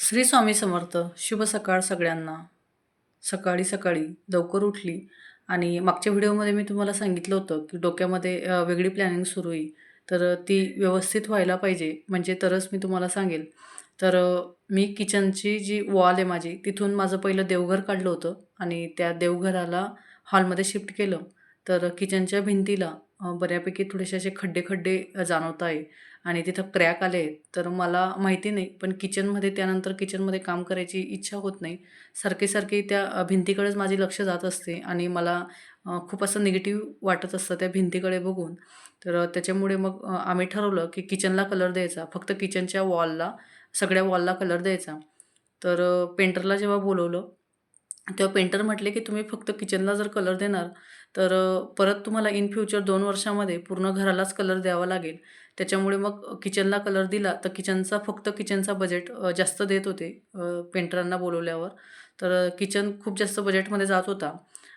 श्री स्वामी समर्थ शुभ सकाळ सगळ्यांना. सकाळी सकाळी लवकर उठली आणि मागच्या व्हिडिओमध्ये मी तुम्हाला सांगितलं होतं की डोक्यामध्ये वेगळी प्लॅनिंग सुरू आहे. तर ती व्यवस्थित व्हायला पाहिजे. म्हणजे तरच मी तुम्हाला सांगेल. तर मी किचनची जी वॉल आहे माझी तिथून माझं पहिलं देवघर काढलं होतं आणि त्या देवघराला हॉलमध्ये शिफ्ट केलं. तर किचनच्या भिंतीला बऱ्यापैकी थोडेसे असे खड्डे खड्डे जाणवत आहे. आणि तिथं क्रॅक आले आहेत तर मला माहिती नाही. पण किचनमध्ये त्यानंतर किचनमध्ये काम करायची इच्छा होत नाही. सारखे सारखे त्या भिंतीकडेच माझे लक्ष जात असते आणि मला खूप असं निगेटिव्ह वाटत असतं त्या भिंतीकडे बघून. तर त्याच्यामुळे मग आम्ही ठरवलं की किचनला कलर द्यायचा. फक्त किचनच्या वॉलला सगळ्या वॉलला कलर द्यायचा. तर पेंटरला जेव्हा बोलवलं तेव्हा पेंटर म्हटले की तुम्ही फक्त किचनला जर कलर देणार तर परत तुम्हाला इन फ्युचर दोन वर्षामध्ये पूर्ण घरालाच कलर द्यावा लागेल. त्याच्यामुळे मग किचनला कलर दिला तर किचनचा फक्त किचनचा बजेट जास्त देत होते पेंटरांना बोलवल्यावर. तर किचन खूप जास्त बजेटमध्ये जात होता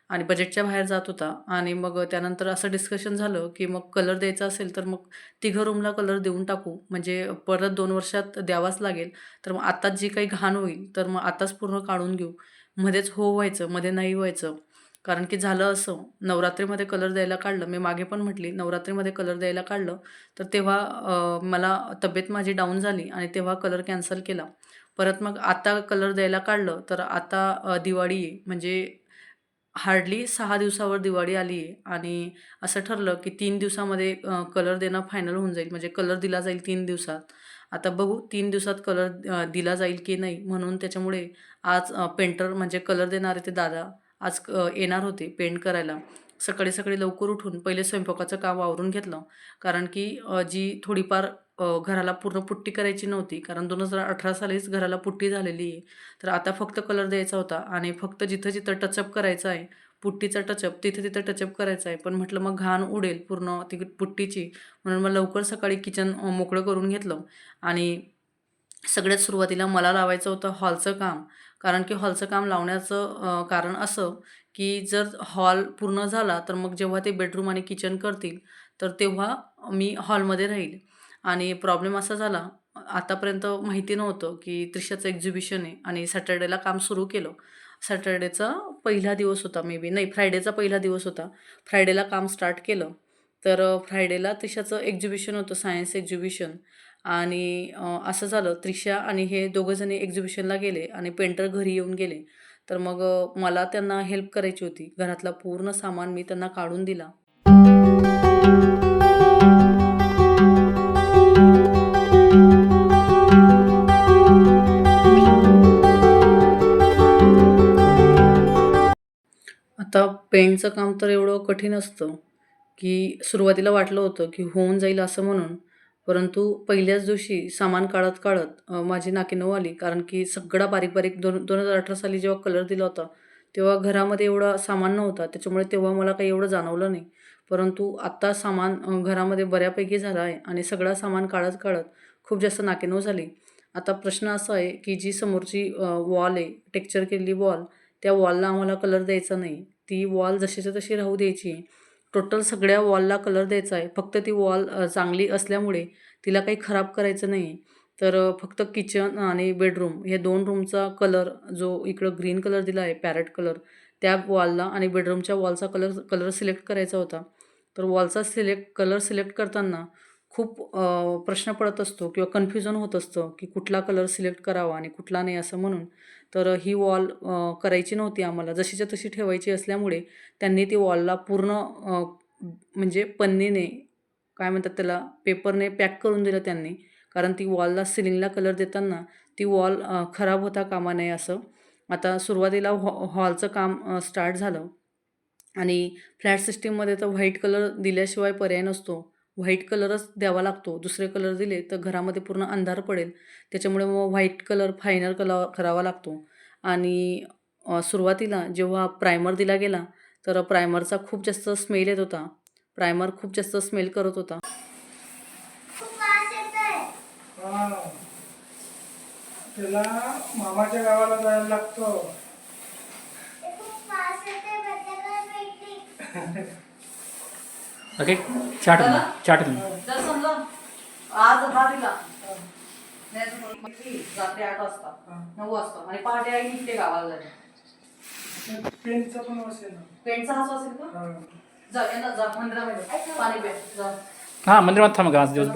आणि बजेटच्या बाहेर जात होता आणि मग त्यानंतर असं डिस्कशन झालं की मग कलर द्यायचा असेल तर मग तिघं रूमला कलर देऊन टाकू. म्हणजे परत दोन वर्षात द्यावाच लागेल. तर मग आत्ताच जी काही घाण होईल तर मग आत्ताच पूर्ण काढून घेऊ. मध्येच हो व्हायचं मध्ये नाही व्हायचं. कारण की झालं असं. नवरात्रीमध्ये कलर द्यायला काढलं. मी मागे पण म्हटली नवरात्रीमध्ये कलर द्यायला काढलं. तर तेव्हा मला तब्येत माझी डाऊन झाली आणि तेव्हा कलर कॅन्सल केला. परत मग आता कलर द्यायला काढलं. तर आता दिवाळी म्हणजे हार्डली सहा दिवसावर दिवाळी आली आहे. आणि असं ठरलं की तीन दिवसामध्ये कलर देणं फायनल होऊन जाईल. म्हणजे कलर दिला जाईल तीन दिवसात. आता बघू तीन दिवसात कलर दिला जाईल की नाही? म्हणून त्याच्यामुळे आज पेंटर म्हणजे कलर देणारे ते दादा आज येणार होते पेंट करायला. सकाळी सकाळी लवकर उठून पहिले स्वयंपाकाचं काम आवरून घेतलं. कारण की जी थोडीफार घराला पूर्ण पुट्टी करायची नव्हती. कारण दोन हजार अठरा सालीच घराला पुट्टी झालेली आहे. तर आता फक्त कलर द्यायचा होता आणि फक्त जिथं जिथं टचअप करायचं आहे पुट्टीचा टचअप तिथं तिथं टचअप करायचा आहे. पण म्हटलं मग घाण उडेल पूर्ण ती पुट्टीची. म्हणून मग लवकर सकाळी किचन मोकळं करून घेतलं. आणि सगळ्यात सुरुवातीला मला लावायचं होतं हॉलचं काम. कारण की हॉलचं काम लावण्याचं कारण असं की जर हॉल पूर्ण झाला तर मग जेव्हा ते बेडरूम आणि किचन करतील तर तेव्हा मी हॉलमध्ये राहील. आणि प्रॉब्लेम असा झाला आतापर्यंत माहिती नव्हतं की त्रिशाचं एक्झिबिशन आहे आणि सॅटर्डेला काम सुरू केलं. सॅटर्डेचा पहिला दिवस होता मे बी नाही फ्रायडेचा पहिला दिवस होता. फ्रायडेला काम स्टार्ट केलं. तर फ्रायडेला त्रिशाचं एक्झिबिशन होतं सायन्स एक्झिबिशन. आणि असं झालं त्रिशा आणि हे दोघंजणी एक्झिबिशनला गेले आणि पेंटर घरी येऊन गेले. तर मग मला त्यांना हेल्प करायची होती. घरातला पूर्ण सामान मी त्यांना काढून दिला. आता पेंटचं काम तर एवढं कठीण असतं की सुरुवातीला वाटलं होतं की होऊन जाईल असं म्हणून. परंतु पहिल्याच दिवशी सामान काढत काढत माझी नाकीनऊ आली. कारण की सगळा बारीक बारीक दोन दोन हजार अठरा साली जेव्हा कलर दिला होता तेव्हा घरामध्ये एवढा सामान नव्हता. त्याच्यामुळे तेव्हा मला काही एवढं जाणवलं नाही. परंतु आत्ता सामान घरामध्ये बऱ्यापैकी झालं आहे आणि सगळा सामान काढत काढत खूप जास्त नाकीनऊ झाली. आता प्रश्न असा आहे की जी समोरची वॉल आहे टेक्चर केलेली वॉल त्या वॉलला आम्हाला कलर द्यायचा नाही. ती वॉल जशीच्या तशी राहू द्यायची. टोटल सगळ्या वॉलला कलर द्यायचा आहे. फक्त ती वॉल चांगली असल्यामुळे तिला काही खराब करायचं नाही तर फक्त किचन आणि बेडरूम हे दोन रूमचा कलर जो इकडं ग्रीन कलर दिला आहे पॅरेट कलर त्या वॉलला आणि बेडरूमच्या वॉलचा कलर कलर सिलेक्ट करायचा होता. तर वॉलचा सिलेक्ट कलर सिलेक्ट करताना खूप प्रश्न पडत असतो किंवा कन्फ्युजन होत असतं की कुठला कलर सिलेक्ट करावा आणि कुठला नाही असं म्हणून. तर ही वॉल करायची नव्हती आम्हाला. जशीच्या तशी ठेवायची असल्यामुळे त्यांनी ती वॉलला पूर्ण म्हणजे पन्नीने काय म्हणतात त्याला पेपरने पॅक करून दिलं त्यांनी. कारण ती वॉलला सिलिंगला कलर देताना ती वॉल खराब होता कामा नये असं. आता सुरुवातीला हॉ हॉलचं काम स्टार्ट झालं. आणि फ्लॅट सिस्टीममध्ये तर व्हाईट कलर दिल्याशिवाय पर्याय नसतो. व्हाईट कलरच द्यावा लागतो. दुसरे कलर दिले तर घरामध्ये पूर्ण अंधार पडेल. त्याच्यामुळे मग व्हाईट कलर फायनल कला करावा लागतो. आणि सुरुवातीला जेव्हा प्रायमर दिला गेला तर प्रायमरचा खूप जास्त स्मेल येत होता. प्रायमर खूप जास्त स्मेल करत होता. हा. त्याला मामाच्या गावाला जायला लागतं. ओके चाट चाट जर समजा आज दिला रात्री आठ वाजता. नऊ वाजता आणि पहाटे आई निघते गावाला जायला. पेनचा पण असेल ना. पेंटचा हाच असेल का. जा यांना जा मंदिरामध्ये. पाणी प्या. जा. हा मंदिरात थांब आज दिवस.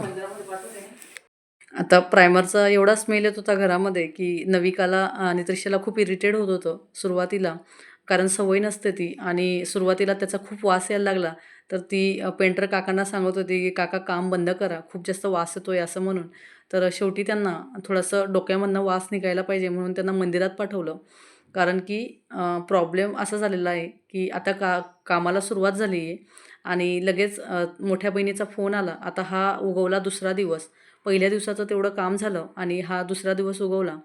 आता प्रायमरचा एवढा स्मेल येत होता घरामध्ये की नविकाला आणि त्रिशाला खूप इरिटेट होत होतं सुरुवातीला. कारण सवय नसते ती. आणि सुरुवातीला त्याचा खूप वास यायला लागला. तर ती पेंटर काकांना सांगत होती की काका काम बंद करा. खूप जास्त वास येतो आहे असं म्हणून. तर शेवटी त्यांना थोडंसं डोक्यामधनं वास निघायला पाहिजे म्हणून त्यांना मंदिरात पाठवलं. कारण की प्रॉब्लेम असा झालेला आहे की आता का कामाला सुरुवात झाली आहे आणि लगेच मोठ्या बहिणीचा फोन आला. आता हा उगवला दुसरा दिवस. पहिल्या दिवसाचं तेवढं काम झालं आणि हा दुसरा दिवस उगवला.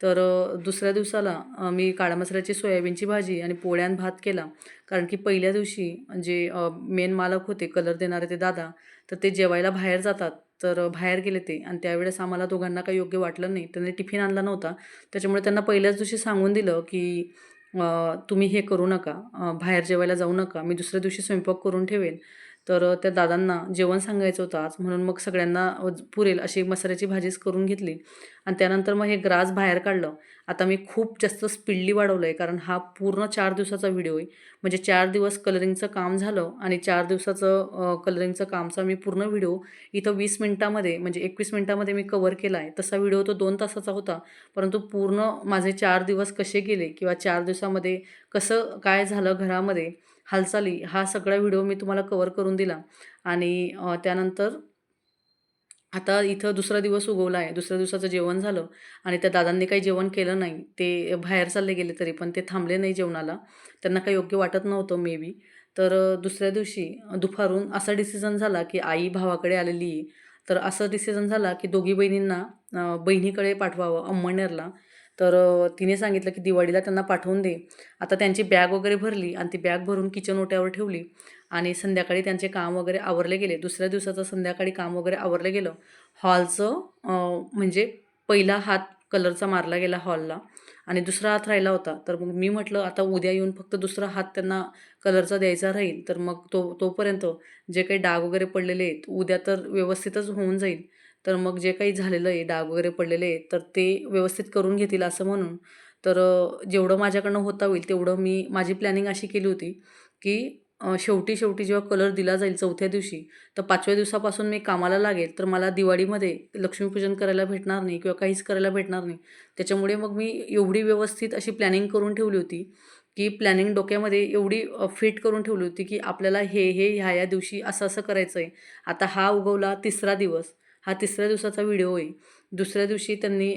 तर दुसऱ्या दिवसाला मी काळ्या मसाल्याची सोयाबीनची भाजी आणि पोळ्यान भात केला. कारण की पहिल्या दिवशी जे मेन मालक होते कलर देणारे ते दादा तर ते जेवायला बाहेर जातात. तर बाहेर गेले ते आणि त्यावेळेस आम्हाला दोघांना काही योग्य वाटलं नाही. त्यांनी टिफिन आणला नव्हता. त्याच्यामुळे त्यांना पहिल्याच दिवशी सांगून दिलं की तुम्ही हे करू नका. बाहेर जेवायला जाऊ नका. मी दुसऱ्या दिवशी स्वयंपाक करून ठेवेन. तर त्या दादांना जेवण सांगायचं होतं आज. म्हणून मग सगळ्यांना पुरेल अशी मसाल्याची भाजीच करून घेतली. आणि त्यानंतर मग हे ग्रास बाहेर काढलं. आता मी खूप जास्त स्पीडली वाढवलं आहे कारण हा पूर्ण चार दिवसाचा व्हिडिओ आहे. म्हणजे चार दिवस कलरिंगचं काम झालं आणि चार दिवसाचं कलरिंगचं कामचा मी पूर्ण व्हिडिओ इथं वीस मिनटामध्ये म्हणजे एकवीस मिनटामध्ये मी कवर केला आहे. तसा व्हिडिओ तो दोन तासाचा होता. परंतु पूर्ण माझे चार दिवस कसे गेले किंवा चार दिवसामध्ये कसं काय झालं घरामध्ये हालचाली हा सगळा व्हिडिओ मी तुम्हाला कवर करून दिला. आणि त्यानंतर आता इथं दुसरा दिवस उगवला आहे. दुसऱ्या दिवसाचं जेवण झालं आणि त्या दादांनी काही जेवण केलं नाही. ते बाहेर चालले गेले तरी पण ते थांबले नाही जेवणाला. त्यांना काही योग्य वाटत नव्हतं मे बी तर दुसऱ्या दिवशी दुपारून असा डिसिजन झाला की आई भावाकडे आलेली आहे. तर असं डिसिजन झाला की दोघी बहिणींना बहिणीकडे पाठवावं अंमळनेरला तर तिने सांगितलं की दिवाळीला त्यांना पाठवून दे. आता त्यांची बॅग वगैरे भरली आणि ती बॅग भरून किचन ओट्यावर ठेवली आणि संध्याकाळी त्यांचे काम वगैरे आवरले गेले. दुसऱ्या दिवसाचं संध्याकाळी काम वगैरे आवरलं गेलं. हॉलचं म्हणजे पहिला हात कलरचा मारला गेला हॉलला आणि दुसरा हात राहिला होता. तर मग मी म्हटलं आता उद्या येऊन फक्त दुसरा हात त्यांना कलरचा द्यायचा राहील. तर मग तो तोपर्यंत जे काही डाग वगैरे पडलेले आहेत उद्या तर व्यवस्थितच होऊन जाईल. तर मग जे काही झालेलं आहे डाग वगैरे पडलेले आहे तर ते व्यवस्थित करून घेतील असं म्हणून. तर जेवढं माझ्याकडनं होता होईल तेवढं मी माझी प्लॅनिंग अशी केली होती की शेवटी शेवटी जेव्हा कलर दिला जाईल चौथ्या दिवशी तर पाचव्या दिवसापासून मी कामाला लागेल तर मला दिवाळीमध्ये लक्ष्मीपूजन करायला भेटणार नाही किंवा काहीच करायला भेटणार नाही. त्याच्यामुळे मग मी एवढी व्यवस्थित अशी प्लॅनिंग करून ठेवली होती की प्लॅनिंग डोक्यामध्ये एवढी फिट करून ठेवली होती की आपल्याला हे हे ह्या या दिवशी असं असं करायचं आहे आता हा उगवला तिसरा दिवस. हा तिसऱ्या दिवसाचा व्हिडिओ आहे दुसऱ्या दिवशी त्यांनी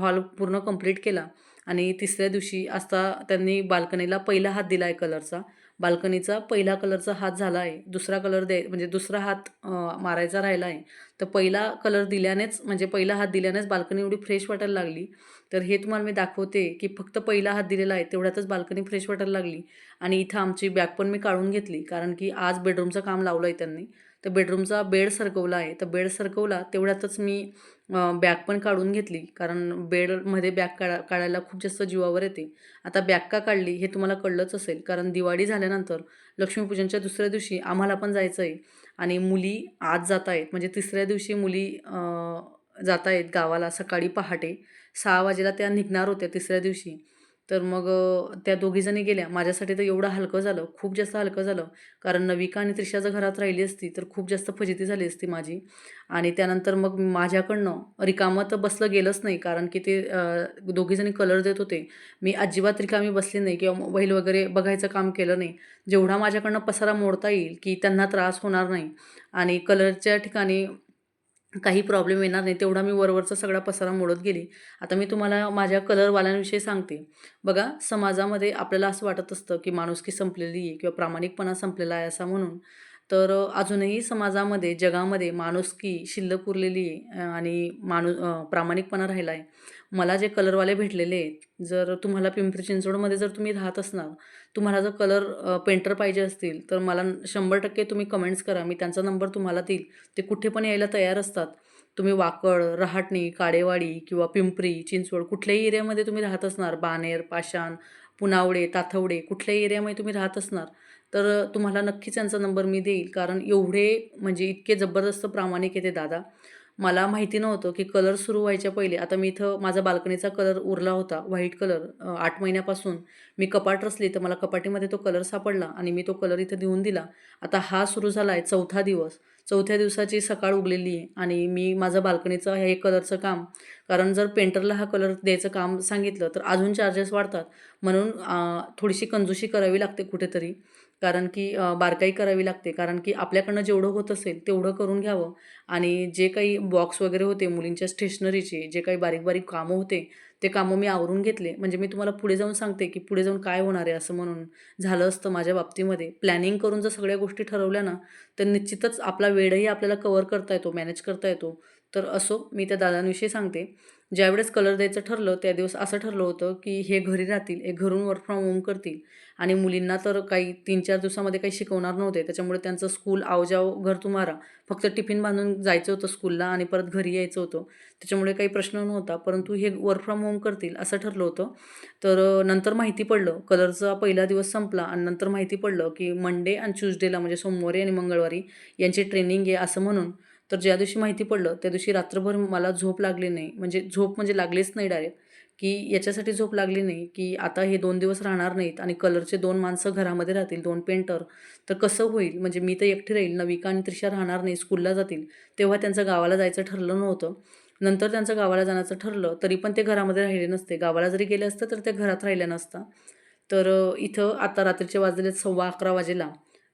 हॉल पूर्ण कंप्लीट केला आणि तिसऱ्या दिवशी आता त्यांनी बाल्कनीला पहिला हात दिला आहे कलरचा. बाल्कनीचा पहिला कलरचा हात झाला आहे दुसरा कलर द्याय म्हणजे दुसरा हात मारायचा राहिला आहे तर पहिला कलर दिल्यानेच म्हणजे पहिला हात दिल्यानेच बाल्कनी एवढी फ्रेश वाटायला लागली. तर हे तुम्हाला मी दाखवते की फक्त पहिला हात दिलेला आहे तेवढ्यातच बाल्कनी फ्रेश वाटायला लागली. आणि इथं आमची बॅग पण मी काढून घेतली कारण की आज बेडरूमचं काम लावलं आहे त्यांनी. तर बेडरूमचा बेड सरकवला आहे. तर बेड सरकवला तेवढ्यातच मी बॅग पण काढून घेतली. कारण बेडमध्ये बॅग काढा काढायला खूप जास्त जीवावर येते. आता बॅग का काढली हे तुम्हाला कळलंच असेल. कारण दिवाळी झाल्यानंतर लक्ष्मीपूजनच्या दुसऱ्या दिवशी आम्हाला पण जायचं आहे आणि मुली आज जात आहेत म्हणजे तिसऱ्या दिवशी मुली जात आहेत गावाला सकाळी पहाटे. सहा वाजेला त्या निघणार होत्या तिसऱ्या दिवशी. तर मग त्या दोघीजणी गेल्या. माझ्यासाठी तर एवढं हलकं झालं खूप जास्त हलकं झालं. कारण नविका आणि त्रिशा जर घरात राहिली असती तर खूप जास्त फजिती झाली असती माझी. आणि त्यानंतर मग माझ्याकडनं रिकामं तर बसलं गेलंच नाही. कारण की ते दोघीजणी कलर देत होते. मी अजिबात रिकामी बसली नाही किंवा मोबाईल वगैरे बघायचं काम केलं नाही. जेवढा माझ्याकडनं पसारा मोडता येईल की त्यांना त्रास होणार नाही. आणि कलरच्या ठिकाणी काही प्रॉब्लेम येणार नाही तेवढा मी वरवरचा सगळा पसारा मोडत गेली. आता मी तुम्हाला माझ्या कलरवाल्यांविषयी सांगते. बघा समाजामध्ये आपल्याला असं वाटत असतं की माणुसकी संपलेली आहे किंवा प्रामाणिकपणा संपलेला आहे असा म्हणून. तर अजूनही समाजामध्ये जगामध्ये माणुसकी शिल्लक उरलेली आहे आणि माणू प्रामाणिकपणा राहिला आहे मला जे कलरवाले भेटलेले आहेत जर तुम्हाला पिंपरी चिंचवडमध्ये जर तुम्ही राहत असणार तुम्हाला जर कलर पेंटर पाहिजे असतील तर मला शंभर टक्के तुम्ही कमेंट्स करा. मी त्यांचा नंबर तुम्हाला देईल. ते कुठे पण यायला तयार असतात. तुम्ही वाकड रहाटणी काडेवाडी किंवा पिंपरी चिंचवड कुठल्याही एरियामध्ये तुम्ही राहत असणार. बानेर पाषाण पुनावडे ताथवडे कुठल्याही एरियामध्ये तुम्ही राहत असणार. तर तुम्हाला नक्कीच यांचा नंबर मी देईल. कारण एवढे म्हणजे इतके जबरदस्त प्रामाणिक आहे ते दादा. मला माहिती नव्हतं की कलर सुरू व्हायच्या पहिले. आता मी इथं माझा बाल्कनीचा कलर उरला होता व्हाईट कलर आठ महिन्यापासून. मी कपाट रचली तर मला कपाटीमध्ये तो कलर सापडला आणि मी तो कलर इथं देऊन दिला. आता हा सुरू झाला आहे चौथा दिवस. चौथ्या दिवसाची सकाळ उगलेली आहे आणि मी माझं बाल्कनीचं हे कलरचं काम कारण जर पेंटरला हा कलर द्यायचं काम सांगितलं तर अजून चार्जेस वाढतात. म्हणून थोडीशी कंजूशी करावी लागते कुठेतरी. कारण की बारकाई करावी लागते. कारण की आपल्याकडनं जेवढं होत असेल तेवढं करून घ्यावं. आणि जे काही बॉक्स वगैरे होते मुलींच्या स्टेशनरीचे जे काही बारीक बारीक कामं होते ते कामं मी आवरून घेतले. म्हणजे मी तुम्हाला पुढे जाऊन सांगते की पुढे जाऊन काय होणार आहे असं म्हणून झालं असतं माझ्या बाबतीमध्ये. प्लॅनिंग करून जर सगळ्या गोष्टी ठरवल्या ना तर निश्चितच आपला वेळही आपल्याला कवर करता येतो मॅनेज करता येतो. तर असो मी त्या दादांविषयी सांगते. ज्यावेळेस कलर द्यायचं ठरलं त्या दिवस असं ठरलं होतं की हे घरी राहतील हे घरून वर्क फ्रॉम होम करतील. आणि मुलींना तर काही तीन चार दिवसामध्ये काही शिकवणार नव्हते. त्याच्यामुळे त्यांचं स्कूल आवजाव घर तुम्हाला फक्त टिफिन बांधून जायचं होतं स्कूलला आणि परत घरी यायचं होतं. त्याच्यामुळे काही प्रश्न नव्हता परंतु हे वर्क फ्रॉम होम करतील असं ठरलं होतं. तर नंतर माहिती पडलं. कलरचा पहिला दिवस संपला आणि नंतर माहिती पडलं की मंडे आणि ट्यूजडेला म्हणजे सोमवारी आणि मंगळवारी यांची ट्रेनिंग आहे असं म्हणून. तर ज्या दिवशी माहिती पडलं त्या दिवशी रात्रभर मला झोप लागली नाही. म्हणजे झोप म्हणजे लागलीच नाही डायरेक्ट की याच्यासाठी झोप लागली नाही की आता हे दोन दिवस राहणार नाहीत आणि कलरचे दोन माणसं घरामध्ये राहतील दोन पेंटर तर कसं होईल? म्हणजे मी तर एकटी राहील नविका आणि त्रिशा राहणार नाही स्कूलला जातील. तेव्हा त्यांचं गावाला जायचं ठरलं नव्हतं. नंतर त्यांचं गावाला जाण्याचं ठरलं तरी पण ते घरामध्ये राहिले नसते. गावाला जरी गेले असतं तर ते घरात राहिले नसता. तर इथं आता रात्रीचे वाजलेले सव्वा अकरा वाजेला.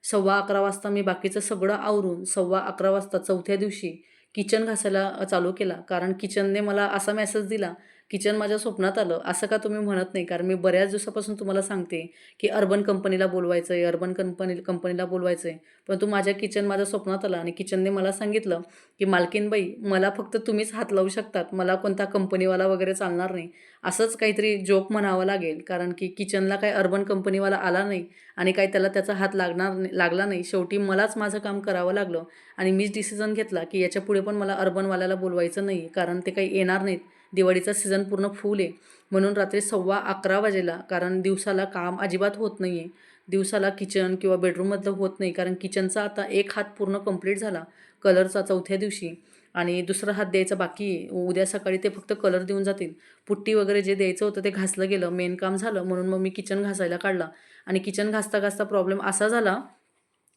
सव्वा अकरा वाजता मी बाकीचं सगळं आवरून सव्वा अकरा वाजता चौथ्या दिवशी किचन घासायला चालू केला. कारण किचनने मला असा मेसेज दिला किचन माझ्या स्वप्नात आलं. असं का तुम्ही म्हणत नाही? कारण मी बऱ्याच दिवसापासून तुम्हाला सांगते की अर्बन कंपनीला बोलवायचं आहे अर्बन कंपनी कंपनीला बोलवायचं आहे परंतु माझ्या किचन माझ्या स्वप्नात आलं आणि किचनने मला सांगितलं की मालकीनबाई मला फक्त तुम्हीच हात लावू शकतात. मला कोणता कंपनीवाला वगैरे चालणार नाही. असंच काहीतरी जोक म्हणावं लागेल. कारण की किचनला काही अर्बन कंपनीवाला आला नाही आणि काही त्याला त्याचा हात लागणार नाही लागला नाही. शेवटी मलाच माझं काम करावं लागलं आणि मीच डिसिजन घेतला की याच्यापुढे पण मला अर्बनवाल्याला बोलवायचं नाही. कारण ते काही येणार नाहीत. दिवाळीचा सीझन पूर्ण फुल आहे. म्हणून रात्री सव्वा अकरा वाजेला कारण दिवसाला काम अजिबात होत नाही आहे दिवसाला किचन किंवा बेडरूममधलं होत नाही कारण किचनचा आता एक हात पूर्ण कंप्लीट झाला कलरचा चौथ्या दिवशी. आणि दुसरा हात द्यायचा बाकी आहे. उद्या सकाळी ते फक्त कलर देऊन जातील. पुट्टी वगैरे जे द्यायचं होतं ते घासलं गेलं मेन काम झालं. म्हणून मग मी किचन घासायला काढला. आणि किचन घासता घासता प्रॉब्लेम असा झाला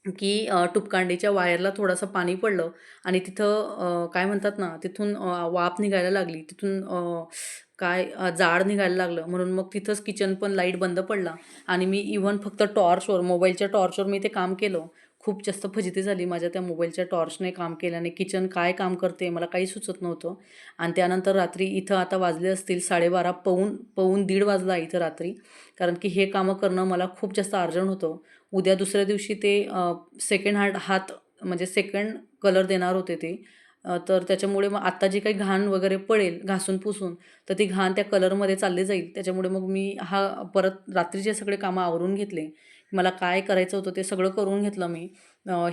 की टुपकांडीच्या वायरला थोडंसं पाणी पडलं आणि तिथं काय म्हणतात ना तिथून वाफ निघायला लागली. तिथून काय जाड निघायला लागलं. म्हणून मग तिथंच किचन पण लाइट बंद पडला आणि मी इव्हन फक्त टॉर्चवर मोबाईलच्या टॉर्चवर मी ते काम केलं. खूप जास्त फजिती झाली माझ्या त्या मोबाईलच्या टॉर्चने काम केल्याने. किचन काय काम करते मला काही सुचत नव्हतं. आणि त्यानंतर रात्री इथं आता वाजले असतील साडेबारा पवून पवून दीड वाजला इथं रात्री. कारण की हे कामं करणं मला खूप जास्त अर्जंट होतं. उद्या दुसऱ्या दिवशी ते सेकंड हँड हात म्हणजे सेकंड कलर देणार होते ते. तर त्याच्यामुळे मग आत्ता जी काही घाण वगैरे पडेल घासून पुसून तर ती घाण त्या कलरमध्ये चालली जाईल. त्याच्यामुळे मग मी हा परत रात्रीचे सगळे कामं आवरून घेतले. मला काय करायचं होतं ते सगळं करून घेतलं मी.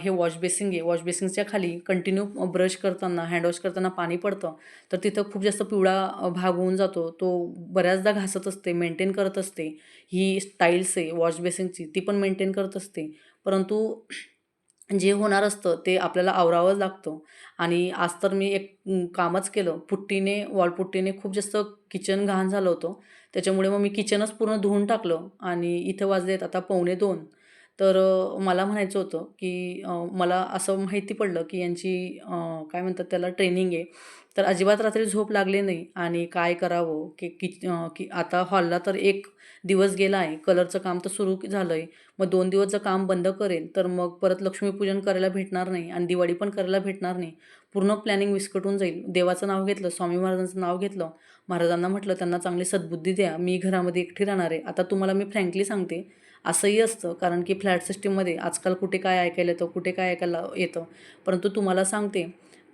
हे वॉश बेसिंग आहे. वॉश बेसिंगच्या खाली कंटिन्यू ब्रश करताना हँडवॉश करताना पाणी पडतं. तर तिथं खूप जास्त पिवळा भाग होऊन जातो. तो बऱ्याचदा घासत असते मेंटेन करत असते. ही स्टाईल्स आहे वॉश बेसिंगची ती पण मेंटेन करत असते. परंतु जे होणार असतं ते आपल्याला आवरावंच लागतं. आणि आज तर मी एक कामच केलं. पुट्टीने वॉलपुट्टीने खूप जास्त किचन घाण झालं होतं. त्याच्यामुळे मग मी किचनच पूर्ण धुवून टाकलं आणि इथं वाजलेत आता पावणे दोन. तर मला म्हणायचं होतं की मला असं माहिती पडलं की यांची काय म्हणतात त्याला ट्रेनिंग आहे. तर अजिबात रात्री झोप लागली नाही आणि काय करावं की कि की आता हॉलला तर एक दिवस गेला आहे. कलरचं काम तर सुरू झालं आहे मग दोन दिवस जर काम बंद करेल. तर मग परत लक्ष्मीपूजन करायला भेटणार नाही आणि दिवाळी पण करायला भेटणार नाही. पूर्ण प्लॅनिंग विस्कटून जाईल. देवाचं नाव घेतलं स्वामी महाराजांचं नाव घेतलं. महाराजांना म्हटलं त्यांना चांगली सद्बुद्धी द्या मी घरामध्ये एकटी राहणार आहे. आता तुम्हाला मी फ्रँकली सांगते असंही असतं कारण की फ्लॅट सिस्टीममध्ये आजकाल कुठे काय ऐकायला येतं कुठे काय ऐकायला येतं. परंतु तुम्हाला सांगते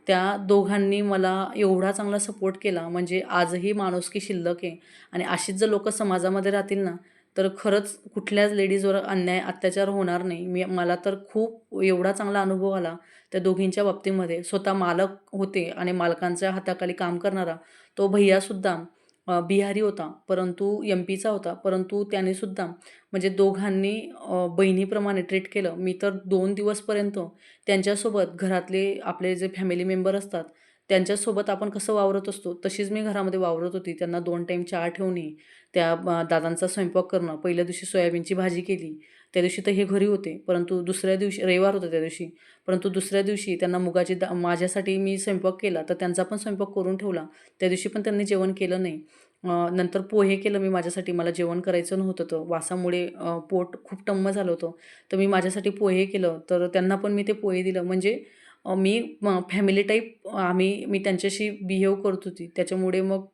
त्या दोघांनी मला एवढा चांगला सपोर्ट केला म्हणजे आजही माणुसकी शिल्लक आहे. आणि अशीच जर लोक समाजामध्ये राहतील ना तर खरंच कुठल्याच लेडीजवर अन्याय अत्याचार होणार नाही. मी मला तर खूप एवढा चांगला अनुभव आला. त्या दोघींच्या बाबतीमध्ये स्वतः मालक होते आणि मालकांच्या हाताखाली काम करणारा तो भैयासुद्धा बिहारी होता परंतु एम पीचा होता परंतु त्यानेसुद्धा म्हणजे दोघांनी बहिणीप्रमाणे ट्रीट केलं. मी तर दोन दिवसपर्यंत त्यांच्यासोबत घरातले आपले जे फॅमिली मेंबर असतात त्यांच्यासोबत आपण कसं वावरत असतो तशीच मी घरामध्ये वावरत होती. त्यांना दोन टाईम चहा ठेवणे त्या दादांचा स्वयंपाक करणं पहिल्या दिवशी सोयाबीनची भाजी केली त्या दिवशी तर हे घरी होते. परंतु दुसऱ्या दिवशी रविवार होता त्या दिवशी. परंतु दुसऱ्या दिवशी त्यांना मुगाची दा माझ्यासाठी मी स्वयंपाक केला तर त्यांचा पण स्वयंपाक करून ठेवला. त्या दिवशी पण त्यांनी जेवण केलं नाही. नंतर पोहे केलं मी माझ्यासाठी. मला जेवण करायचं नव्हतं तर वासामुळे पोट खूप टम्म झालं होतं. तर मी माझ्यासाठी पोहे केलं. तर त्यांना पण मी ते पोहे दिलं. म्हणजे मी फॅमिली टाईप आम्ही मी त्यांच्याशी बिहेव करत होती. त्याच्यामुळे मग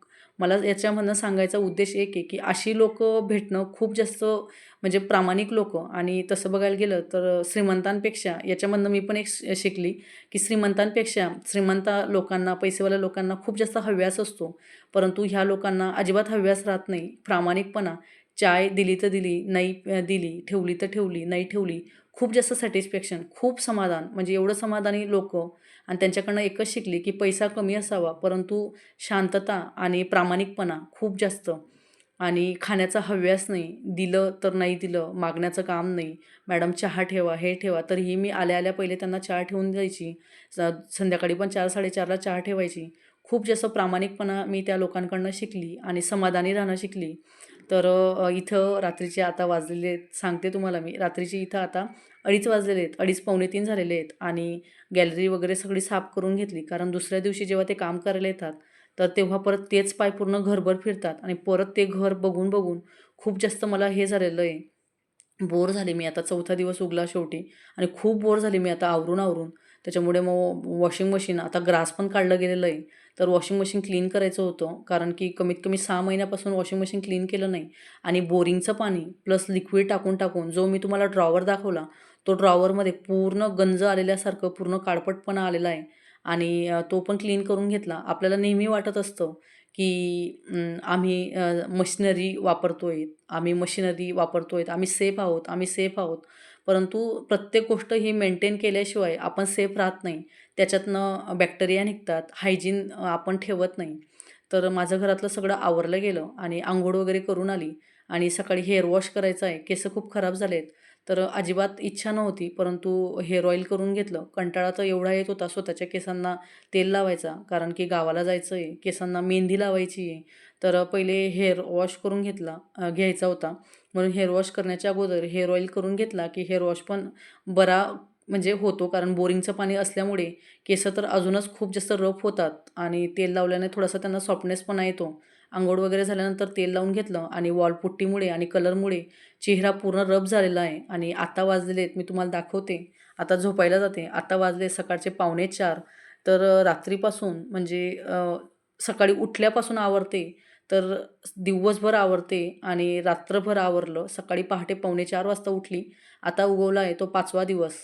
मला याच्यामधनं सांगायचा उद्देश एक आहे की अशी लोकं भेटणं खूप जास्त म्हणजे प्रामाणिक लोकं. आणि तसं बघायला गेलं तर श्रीमंतांपेक्षा याच्यामधनं मी पण एक श- शिकली की श्रीमंतांपेक्षा श्रीमंत लोकांना पैसेवाल्या लोकांना खूप जास्त हव्यास असतो. परंतु ह्या लोकांना अजिबात हव्यास राहत नाही. प्रामाणिकपणा. चाय दिली तर दिली नाही दिली ठेवली तर ठेवली नाही ठेवली खूप जास्त सॅटिस्फॅक्शन खूप समाधान. म्हणजे एवढं समाधानी लोक आणि त्यांच्याकडनं एकच शिकली की पैसा कमी असावा परंतु शांतता आणि प्रामाणिकपणा खूप जास्त. आणि खाण्याचा हव्यास नाही दिलं तर नाही दिलं मागण्याचं काम नाही. मॅडम चहा ठेवा हे ठेवा तरीही मी आल्या आल्या पहिले त्यांना चहा ठेवून द्यायची. संध्याकाळी पण चार साडेचारला चहा ठेवायची. खूप जास्त प्रामाणिकपणा मी त्या लोकांकडनं शिकली आणि समाधानी राहणं शिकली. तर इथं रात्रीचे आता वाजलेले आहेत. सांगते तुम्हाला मी. रात्रीचे इथं आता अडीच वाजलेले आहेत. अडीच पावणे तीन झालेले आहेत. आणि गॅलरी वगैरे सगळी साफ करून घेतली. कारण दुसऱ्या दिवशी जेव्हा ते काम करायला येतात तर तेव्हा परत तेच पाय पूर्ण घरभर फिरतात. आणि परत ते घर बघून बघून खूप जास्त मला हे झालेलं आहे. बोर झाले मी आता. चौथा दिवस उगला शेवटी. आणि खूप बोर झाली मी आता आवरून आवरून. त्याच्यामुळे मग वॉशिंग मशीन आता ग्रास पण काढलं गेलेलं आहे. तर वॉशिंग मशीन क्लीन करायचं होतं. कारण की कमीत कमी सहा महिन्यापासून वॉशिंग मशीन क्लीन केलं नाही. आणि बोरिंगचं पाणी प्लस लिक्विड टाकून टाकून जो मी तुम्हाला ड्रॉवर दाखवला तो ड्रॉवरमध्ये पूर्ण गंज आलेल्यासारखं पूर्ण काळपटपणा आलेला आहे. आणि तो पण क्लीन करून घेतला. आपल्याला नेहमी वाटत असतं की आम्ही मशिनरी आहेत आम्ही मशिनरी आहे आम्ही सेफ आहोत. आम्ही सेफ आहोत. परंतु प्रत्येक गोष्ट ही मेंटेन केल्याशिवाय आपण सेफ राहत नाही. त्याच्यातनं बॅक्टेरिया निघतात हायजीन आपण ठेवत नाही. तर माझं घरातलं सगळं आवरलं गेलं आणि आंघोळ वगैरे करून आली आणि सकाळी हेअर वॉश करायचं आहे. केस खूप खराब झालेत. तर अजिबात इच्छा नव्हती परंतु हेअर ऑईल करून घेतलं. कंटाळा तर एवढा येत होता स्वतःच्या केसांना तेल लावायचा कारण की गावाला जायचं आहे केसांना मेहंदी लावायची आहे तर पहिले हेअर वॉश करून घेतला घ्यायचा होता. म्हणून हेअर वॉश करण्याच्या अगोदर हेअर ऑईल करून घेतला की हेअर वॉश पण बरा म्हणजे होतो. कारण बोरिंगचं पाणी असल्यामुळे केस तर अजूनच खूप जास्त रफ होतात आणि तेल लावल्याने थोडासा त्यांना सॉफ्टनेसपणा येतो. आंघोळ वगैरे झाल्यानंतर तेल लावून घेतलं आणि वॉलपुट्टीमुळे आणि कलरमुळे चेहरा पूर्ण रफ झालेला आहे. आणि आता वाजलेले आहेत मी तुम्हाला दाखवते. आता झोपायला जाते. आता वाजले सकाळचे पावणे चार. तर रात्रीपासून म्हणजे सकाळी उठल्यापासून आवरते. तर दिवसभर आवरते आणि रात्रभर आवरलं सकाळी पहाटे पावणे चार वाजता उठली आता उगवला आहे तो पाचवा दिवस.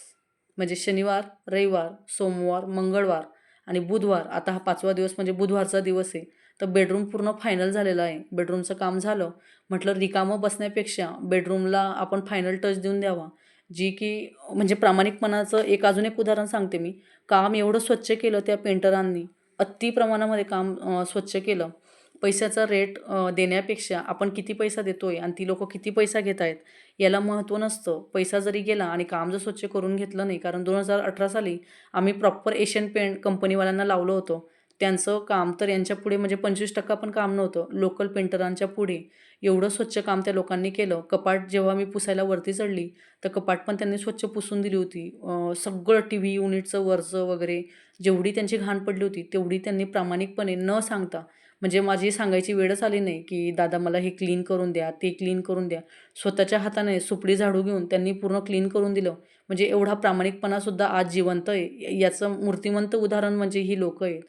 म्हणजे शनिवार रविवार सोमवार मंगळवार आणि बुधवार आता हा पाचवा दिवस म्हणजे बुधवारचा दिवस आहे. तर बेडरूम पूर्ण फायनल झालेला आहे. बेडरूमचं काम झालं. म्हटलं रिकामं बसण्यापेक्षा बेडरूमला आपण फायनल टच देऊन द्यावा. जी की म्हणजे प्रामाणिकपणाचं एक अजून एक उदाहरण सांगते मी. काम एवढं स्वच्छ केलं त्या पेंटरांनी अति प्रमाणामध्ये काम स्वच्छ केलं. पैशाचा रेट देण्यापेक्षा आपण किती पैसा देतो आहे आणि ती लोकं किती पैसा घेत आहेत याला महत्त्व नसतं. पैसा जरी गेला आणि काम जर स्वच्छ करून घेतलं नाही कारण दोन हजार अठरा साली आम्ही प्रॉपर एशियन पेंट कंपनीवाल्यांना लावलं होतं. त्यांचं काम तर यांच्या पुढे म्हणजे पंचवीस टक्का पण काम नव्हतं. लोकल पेंटरांच्या पुढे एवढं स्वच्छ काम त्या लोकांनी केलं. कपाट जेव्हा मी पुसायला वरती चढली तर कपाट पण त्यांनी स्वच्छ पुसून दिली होती. सगळं टी व्ही युनिटचं वरचं वगैरे जेवढी त्यांची घाण पडली होती तेवढी त्यांनी प्रामाणिकपणे न सांगता म्हणजे माझी सांगायची वेळच आली नाही की दादा मला हे क्लीन करून द्या ते क्लीन करून द्या. स्वतःच्या हाताने सुपडी झाडू घेऊन त्यांनी पूर्ण क्लीन करून दिलं. म्हणजे एवढा प्रामाणिकपणासुद्धा आज जिवंत आहे. याचं मूर्तिमंत उदाहरण म्हणजे ही लोकं आहेत.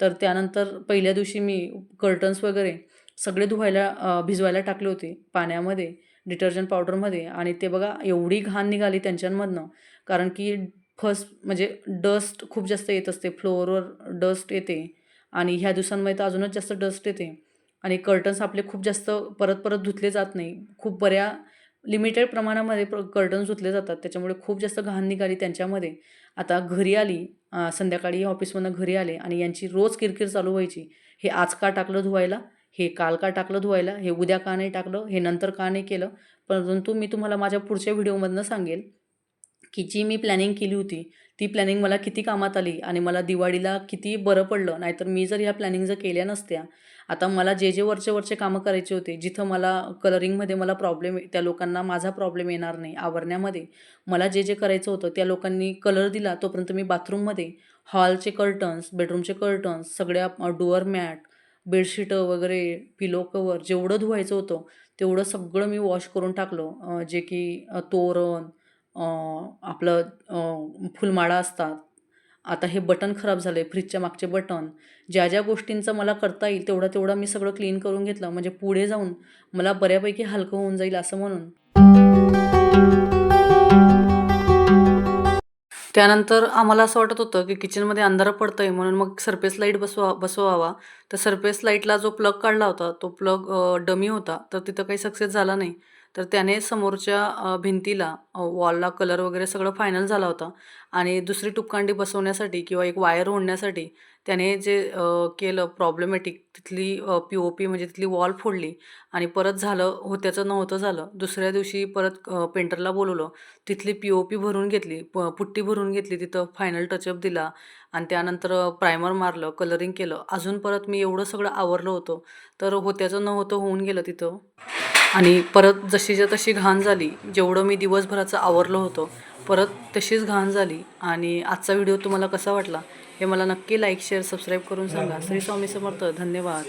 तर त्यानंतर पहिल्या दिवशी मी कर्टन्स वगैरे सगळे धुवायला भिजवायला टाकले होते पाण्यामध्ये डिटर्जंट पावडरमध्ये आणि ते बघा एवढी घाण निघाली त्यांच्यामधनं. कारण की फर्स्ट म्हणजे डस्ट खूप जास्त येत असते. फ्लोअरवर डस्ट येते. आणि ह्या दिवसांमध्ये तर अजूनच जास्त डस्ट येते. आणि कर्टन्स आपले खूप जास्त परत परत धुतले जात नाही. खूप बऱ्या लिमिटेड प्रमाणामध्ये प्र कर्टन्स धुतले जातात. त्याच्यामुळे खूप जास्त घाण निघाली त्यांच्यामध्ये. आता घरी आली संध्याकाळी ऑफिसमधनं घरी आले आणि यांची रोज किरकिर चालू व्हायची. हे आज का टाकलं धुवायला? हे काल का टाकलं धुवायला? हे उद्या का नाही टाकलं? हे नंतर का नाही केलं? परंतु मी तुम्हाला माझ्या पुढच्या व्हिडिओमधनं सांगेल की जी मी प्लॅनिंग केली होती ती प्लॅनिंग मला किती कामात आली आणि मला दिवाळीला किती बरं पडलं नाहीतर मी जर ह्या प्लॅनिंग जर केल्या नसत्या आता मला जे जे वरचे वरचे कामं करायचे होते जिथं मला कलरिंगमध्ये मला प्रॉब्लेम त्या लोकांना माझा प्रॉब्लेम येणार नाही आवरण्यामध्ये मला जे जे करायचं होतं त्या लोकांनी कलर दिला तोपर्यंत मी बाथरूममध्ये हॉलचे कर्टन्स बेडरूमचे कर्टन्स सगळ्या डोअर मॅट बेडशीटं वगैरे पिलो कवर जेवढं धुवायचं होतं तेवढं सगळं मी वॉश करून टाकलं जे की तोरण आपलं फुलमाळा असतात. आता हे बटन खराब झालं आहे फ्रीजच्या मागचे बटन. ज्या ज्या गोष्टींचं मला करता येईल तेवढं तेवढं मी सगळं क्लीन करून घेतलं. म्हणजे पुढे जाऊन मला बऱ्यापैकी हलकं होऊन जाईल असं म्हणून. त्यानंतर आम्हाला असं वाटत होतं की किचनमध्ये अंधार पडतं आहे म्हणून मग सरफेस लाइट बसवा बसवावा. तर सरफेस लाईटला जो प्लग काढला होता तो प्लग डमी होता. तर तिथं काही सक्सेस झाला नाही. तर त्याने समोरच्या भिंतीला वॉलला कलर वगैरे सगळं फायनल झाला होता. आणि दुसरी टुपकांडी बसवण्यासाठी किंवा एक वायर ओढण्यासाठी त्याने जे केलं प्रॉब्लेमॅटिक तिथली पी ओ पी म्हणजे तिथली वॉल फोडली आणि परत झालं होत्याचं नव्हतं झालं. दुसऱ्या दिवशी परत पेंटरला बोलवलं. तिथली पी ओ पी भरून घेतली प पुट्टी भरून घेतली तिथं फायनल टचअप दिला आणि त्यानंतर प्रायमर मारलं कलरिंग केलं. अजून परत मी एवढं सगळं आवरलं होतं. तर होत्याचं नव्हतं होऊन गेलं तिथं. आणि परत जशीच्या तशी घाण झाली जेवढं मी दिवसभराचं आवरलं होतं परत तशीच घाण झाली आणि आजचा व्हिडिओ तुम्हाला कसा वाटला हे मला नक्की लाईक शेअर सबस्क्राईब करून सांगा. श्री स्वामी समर्थ. धन्यवाद.